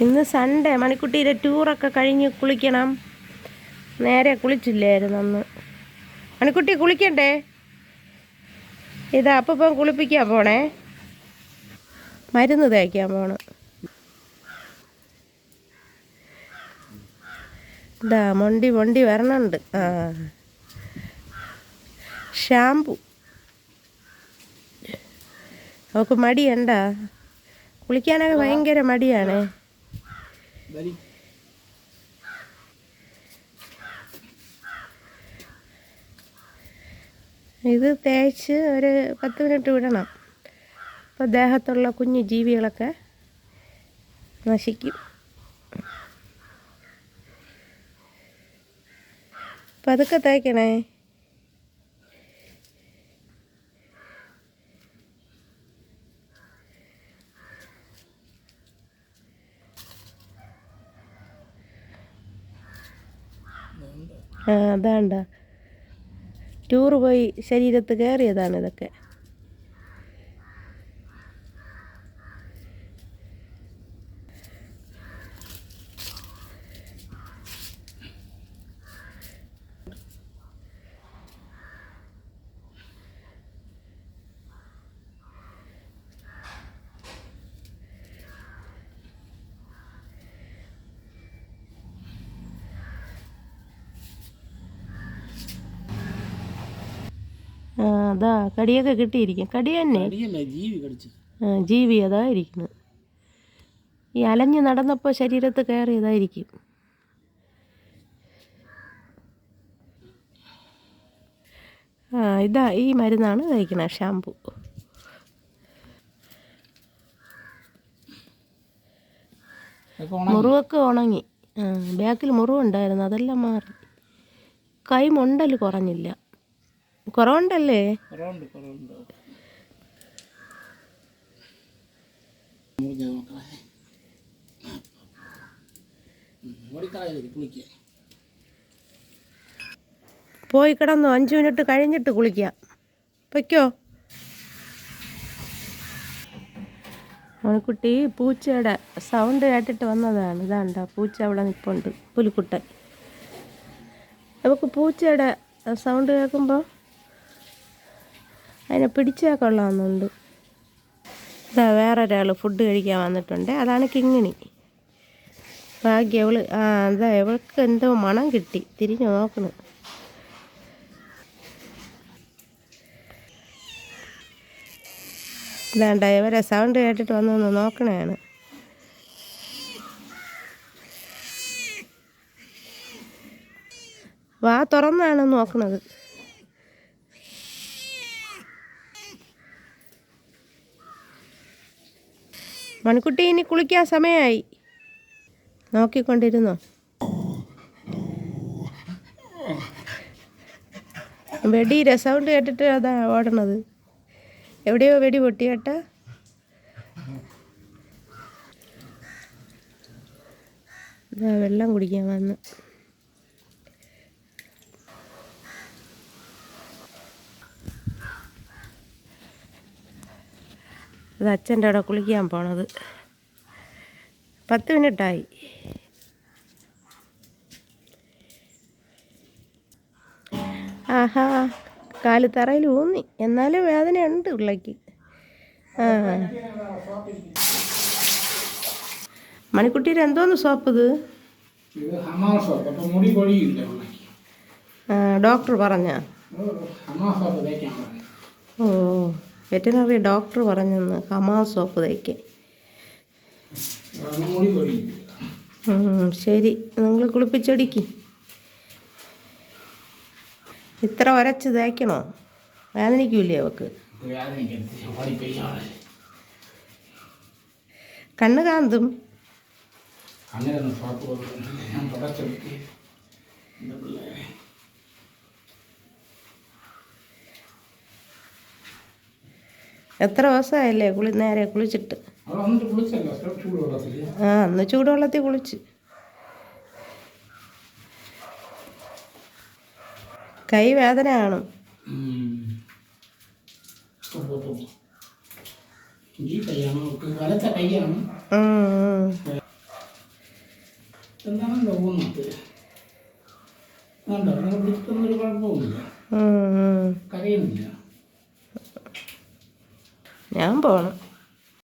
ഇന്ന് സൺഡേ മണിക്കുട്ടിയുടെ ടൂറൊക്കെ കഴിഞ്ഞ് കുളിക്കണം. നേരെ കുളിച്ചില്ലായിരുന്നു അന്ന്. മണിക്കുട്ടി കുളിക്കണ്ടേ? ഇതാ അപ്പം കുളിപ്പിക്കാൻ പോണേ. മരുന്ന് തേക്കാൻ പോണം. ഇതാ മൊണ്ടി മൊണ്ടി വരണുണ്ട്. ആ. ഷാമ്പു അവൾക്ക് മടിയണ്ട? കുളിക്കാനൊക്കെ ഭയങ്കര മടിയാണ്. വരി ഇത് തേച്ച് ഒരു പത്ത് മിനിറ്റ് വിടണം. അപ്പോൾ ദേഹത്തുള്ള കുഞ്ഞു ജീവികളൊക്കെ നശിക്കും. പതുക്കെ തേക്കണേ ആ അതാണ്ട. ടൂറ് പോയി ശരീരത്ത് കയറിയതാണ് ഇതൊക്കെ. അതാ കടിയൊക്കെ കിട്ടിയിരിക്കും. കടി തന്നെ. ജീവി അതാ ഇരിക്കുന്നത് ഈ അലഞ്ഞ് നടന്നപ്പോൾ ശരീരത്ത് കയറിയതായിരിക്കും. ആ ഇതാ ഈ മരുന്നാണ് തയ്ക്കണ ഷാമ്പു. മുറിവൊക്കെ ഉണങ്ങി. ബാക്കിൽ മുറിവുണ്ടായിരുന്നു അതെല്ലാം മാറി. കൈ മുണ്ടൽ കുറഞ്ഞില്ല. കുറവുണ്ടല്ലേ? പോയി കിടന്നു? അഞ്ച് മിനിറ്റ് കഴിഞ്ഞിട്ട് കുളിക്കാം. വയ്ക്കോ മണിക്കുട്ടി പൂച്ചയുടെ സൗണ്ട് കേട്ടിട്ട് വന്നതാണ്. ഇതാണ്ട പൂച്ച അവിടെ നിൽപ്പുണ്ട് പുലിക്കുട്ടൻ. നമുക്ക് പൂച്ചയുടെ സൗണ്ട് കേൾക്കുമ്പോൾ അതിനെ പിടിച്ചാൽ കൊള്ളാമെന്നുണ്ട്. ഇതാ വേറെ ഒരാൾ ഫുഡ് കഴിക്കാൻ വന്നിട്ടുണ്ട്. അതാണ് കിങ്ങിണി. ഭാഗ്യ അവൾ ആ എന്താ ഇവൾക്ക് എന്തോ മണം കിട്ടി. തിരിഞ്ഞു നോക്കണം. ഇതാണ്ട ഇവരെ സൗണ്ട് കേട്ടിട്ട് വന്നൊന്ന് നോക്കണേണ്. വാ തുറന്നാണ് നോക്കണത്. മണിക്കുട്ടി ഇനി കുളിക്കാൻ സമയമായി നോക്കിക്കൊണ്ടിരുന്നോ? വെടിയുടെ സൗണ്ട് കേട്ടിട്ട് അതാ ഓടണത്. എവിടെയോ വെടി പൊട്ടി കേട്ട. വെള്ളം കുടിക്കാൻ വന്ന്. അത് അച്ഛന്റെ അവിടെ കുളിക്കാൻ പോണത്. പത്ത് മിനിറ്റായി. ആഹാ കാൽ തറയിൽ ഊന്നി. എന്നാലും വേദനയുണ്ട് ഉള്ളക്ക് ആ. മണിക്കുട്ടിയുടെ എന്തോന്ന് സോപ്പ്. ഇത് ഇത് ഡോക്ടർ പറഞ്ഞു. ഓ. വെറ്റിനറി ഡോക്ടർ പറഞ്ഞെന്ന് ഹമാ സോപ്പ് തയ്ക്കാൻ ശരി. നിങ്ങൾ കുളിപ്പിച്ചൊടിക്ക്. ഇത്ര ഒരച്ച് തേക്കണോ? വേദനിക്കൂലേ അവക്ക്? കണ്ണ് കാന്തും. അങ്ങനെ എത്ര ദിവസമായല്ലേ കുളി നേരെ കുളിച്ചിട്ട്? ആ അന്ന് ചൂടുവെള്ളത്തിൽ കുളിച്ച്. കൈ വേദന കാണും. ഈ ഞാൻ പോണം.